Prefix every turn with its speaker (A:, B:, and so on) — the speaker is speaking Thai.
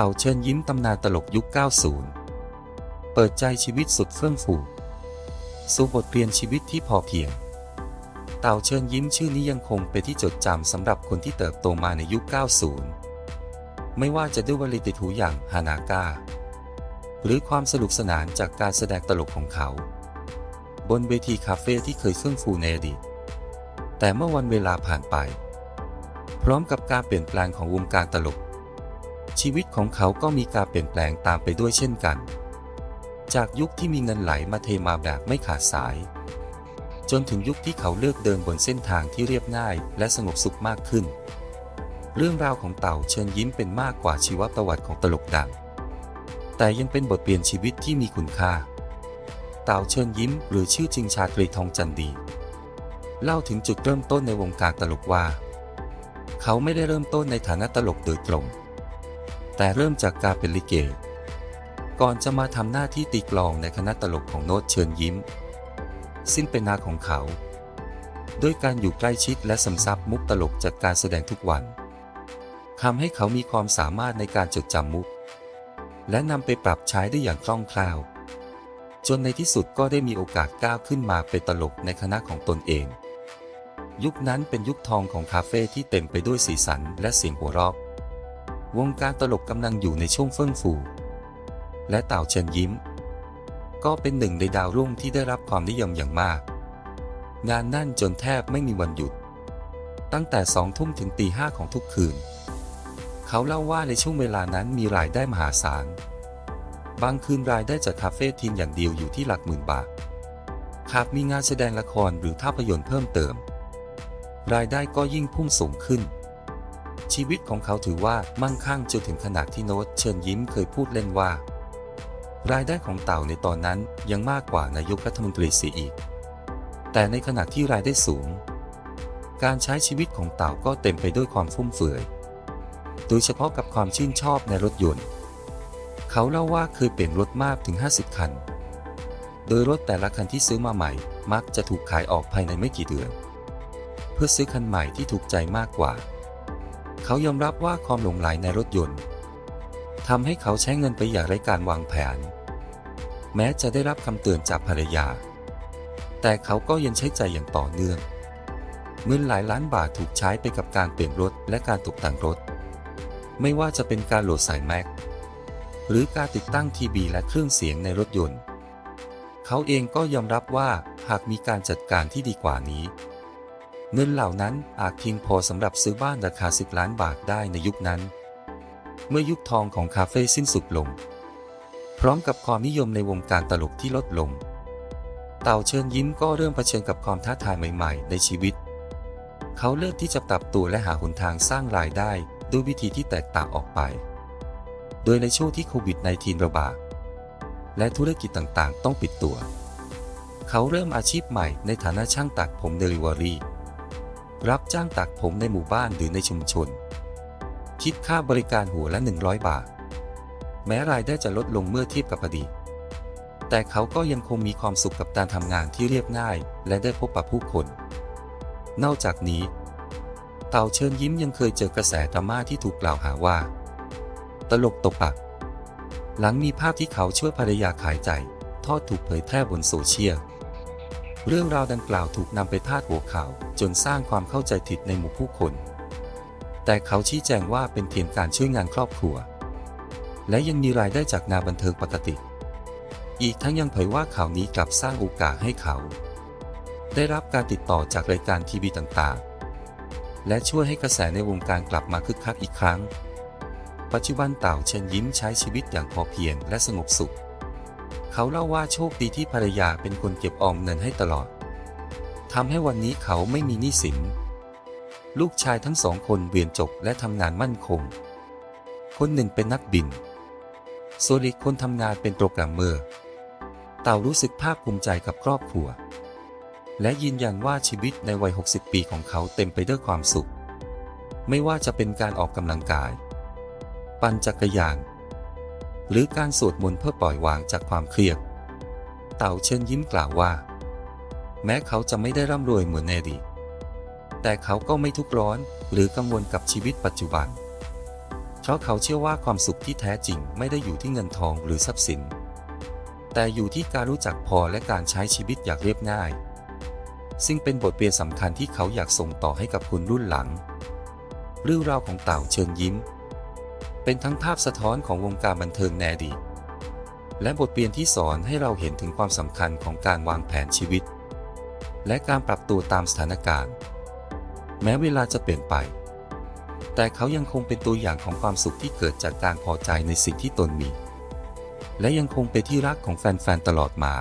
A: ต่าเชิญยิ้มตำนานตลกยุค 90 เปิดใจชีวิตสุดเฟื่องฟูสู่บทเรียนชีวิตที่พอเพียง เต่าเชิญยิ้มชื่อนี้ยังคงเป็นที่จดจำสำหรับคนที่เติบโตมาในยุค 90 ไม่ว่าจะด้วยวลีติดหูอย่างฮานากาหรือความสนุกสนานจากการแสดงตลกของเขา บนเวทีคาเฟ่ที่เคยเฟื่องฟูในอดีต แต่เมื่อวันเวลาผ่านไป พร้อมกับการเปลี่ยนแปลงของวงการตลก ชีวิตของเขาก็มีการเปลี่ยนแปลงตามไปด้วยเช่นกัน จากยุคที่มีเงินไหลมาเทมาแบบไม่ขาดสาย จนถึงยุคที่เขาเลือกเดินบนเส้นทางที่เรียบง่ายและสงบสุขมากขึ้น เรื่องราวของเต่าเชิญยิ้มเป็นมากกว่าชีวประวัติของตลกดัง แต่ยังเป็นบทเรียนชีวิตที่มีคุณค่า เต่าเชิญยิ้ม หรือชื่อจริงชาตรีทองจันดี เล่าถึงจุดเริ่มต้นในวงการตลกว่า เขาไม่ได้เริ่มต้นในฐานะตลกโดยตรง แต่เริ่มจากการเป็นลิเก ก่อนจะมาทำหน้าที่ตีกลองในคณะตลกของโน้ตเชิญยิ้ม ซึ่งเป็นนาของเขา ด้วยการอยู่ใกล้ชิดและสำซับมุกตลกจากการแสดงทุกวันทำให้เขามีความสามารถในการจดจำมุก และนำไปปรับใช้ได้อย่างคล่องแคล่ว จนในที่สุดก็ได้มีโอกาสก้าวขึ้นมาเป็นตลกในคณะของตนเอง ยุคนั้นเป็นยุคทองของคาเฟ่ที่เต็มไปด้วยสีสันและเสียงหัวเราะ วงการตลกกำลังอยู่ในช่วงเฟื่องฟู และเต่าเชิญยิ้ม ก็เป็นหนึ่งในดาวรุ่งที่ได้รับความนิยมอย่างมาก งานนั่นจนแทบไม่มีวันหยุด ตั้งแต่สองทุ่มถึงตีห้าของทุกคืน เขาเล่าว่าในช่วงเวลานั้นมีรายได้มหาศาล บางคืนรายได้จากคาเฟ่ทีมอย่างเดียวอยู่ที่หลักหมื่นบาทหากมีงานแสดงละครหรือภาพยนตร์เพิ่มเติม รายได้ก็ยิ่งพุ่งสูงขึ้น ชีวิตของเขาถือว่ามั่งคั่งจนถึงขนาดที่โน้ตเชิญยิ้มเคยพูดเล่นว่า รายได้ของเต่าในตอนนั้นยังมากกว่านายกรัฐมนตรีเสียอีก แต่ในขณะที่รายได้สูง การใช้ชีวิตของเต่าก็เต็มไปด้วยความฟุ่มเฟือย โดยเฉพาะกับความชื่นชอบในรถยนต์ เขาเล่าว่าเคยเปลี่ยนรถมากถึง 50 คัน โดยรถแต่ละคันที่ซื้อมาใหม่ มักจะถูกขายออกภายในไม่กี่เดือน เพื่อซื้อคันใหม่ที่ถูกใจมากกว่า เขายอมรับว่าความหลงไหลในรถยนต์ทำให้เขาใช้เงินไปอย่างไร้การวางแผน แม้จะได้รับคำเตือนจากภรรยา แต่เขาก็ยังใช้ใจอย่างต่อเนื่อง เงินหลายล้านบาทถูกใช้ไปกับการเปลี่ยนรถและการตกแต่งรถ ไม่ว่าจะเป็นการโหลดสายแม็กหรือการติดตั้งทีวีและเครื่องเสียงในรถยนต์ เขาเองก็ยอมรับว่าหากมีการจัดการที่ดีกว่านี้ เงินเหล่านั้นอาจเพียงพอสำหรับซื้อบ้านราคา 10 ล้านบาทได้ในยุคนั้น เมื่อยุคทองของคาเฟ่สิ้นสุดลง พร้อมกับความนิยมในวงการตลกที่ลดลง เต่าเชิญยิ้มก็เริ่มเผชิญกับความท้าทายใหม่ ๆ ในชีวิต เขาเลือกที่จะปรับตัวและหาหนทางสร้างรายได้ด้วยวิธีที่แตกต่างออกไป โดยในช่วงที่โควิด -19 ระบาดและธุรกิจต่างๆ ต้องปิดตัว เขาเริ่มอาชีพใหม่ในฐานะช่างตัดผมเดลิเวอรี่ รับจ้างตัดผมในหมู่บ้านหรือในชุมชน คิดค่าบริการหัวละ 100 บาท แม้รายได้จะลดลงเมื่อเทียบกับอดีต แต่เขาก็ยังคงมีความสุขกับการทำงานที่เรียบง่าย และได้พบปะผู้คน นอกจากนี้ เต่าเชิญยิ้มยังเคยเจอกระแสดราม่าที่ถูกกล่าวหาว่า ตลกตกปักหลังมีภาพที่เขาช่วยภรรยาขายใจ ทอดถูกเผยแพร่บนโซเชียล เรื่องราวดังกล่าวถูกนำไปพาดหัวข่าว จนสร้างความเข้าใจผิดในหมู่ผู้คน แต่เขาชี้แจงว่าเป็นเพียงการช่วยงานครอบครัว และยังมีรายได้จากงานบันเทิงปกติ อีกทั้งยังเผยว่าข่าวนี้กลับสร้างโอกาสให้เขา ได้รับการติดต่อจากรายการทีวีต่างๆ และช่วยให้กระแสในวงการกลับมาคึกคักอีกครั้ง ปัจจุบันเต่าเชิญยิ้มใช้ชีวิตอย่างพอเพียงและสงบสุข เขาเล่าว่าโชคดีที่ภรรยาเป็นคนเก็บออมเงินให้ตลอดทำให้วันนี้เขาไม่มีหนี้สิน ลูกชายทั้งสองคนเรียนจบและทำงานมั่นคง คนหนึ่งเป็นนักบิน ส่วนอีกคนทำงานเป็นโปรแกรมเมอร์ เต่ารู้สึกภาคภูมิใจกับครอบครัว และยืนยันว่าชีวิตในวัย 60 ปีของเขาเต็มไปด้วยความสุข ไม่ว่าจะเป็นการออกกำลังกาย ปั่นจักรยาน หรือการสวดมนต์เพื่อปล่อยวางจากความเครียด เต่าเชิญยิ้มกล่าวว่า แม้เขาจะไม่ได้ร่ำรวยเหมือนในอดีตแต่เขาก็ไม่ทุกข์ร้อนหรือกังวลกับชีวิตปัจจุบัน เพราะเขาเชื่อว่าความสุขที่แท้จริงไม่ได้อยู่ที่เงินทองหรือทรัพย์สิน แต่อยู่ที่การรู้จักพอและการใช้ชีวิตอย่างเรียบง่าย ซึ่งเป็นบทเรียนสำคัญที่เขาอยากส่งต่อให้กับคนรุ่นหลังเรื่องราวของเต่าเชิญยิ้ม เป็นทั้งภาพสะท้อนของวงการบันเทิงในอดีตและบทเรียนที่สอนให้เราเห็นถึงความสำคัญของการวางแผนชีวิต และการปรับตัวตามสถานการณ์ แม้เวลาจะเปลี่ยนไป แต่เขายังคงเป็นตัวอย่างของความสุขที่เกิดจากการพอใจในสิ่งที่ตนมี และยังคงเป็นที่รักของแฟนๆตลอดมา